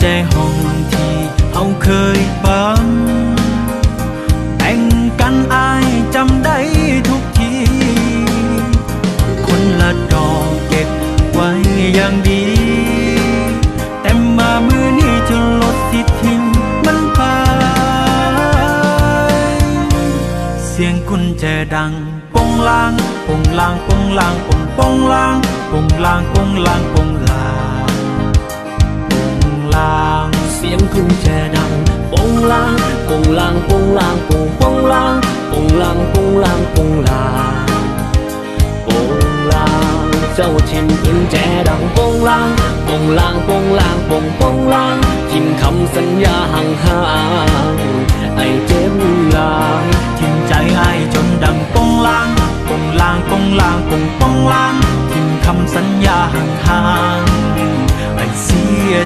แจห้องที่เฮาเคยปังแบ่งกันอายจำได้ทุกที คนละดอกเก็บไว้อย่างดี แต่มามือนี้จะลดสิทิมมันไป เสียงกุญแจดังปงลางปงลางปงลางปงปงลางปงลางปงลางปงลาง เสียงกุญแจดังปงลางปงลางปงลางปงปงลางปงลางปงลางปงลางปงลางเจ้าทิมกุญแจดังปงลางปงลางปงลางปงปงลางทิมคำสัญญาห่างห่างไอเจ็บลางทิมใจไอจนดังปงลางปงลางปงลางปงปงลางทิมคำสัญญาห่าง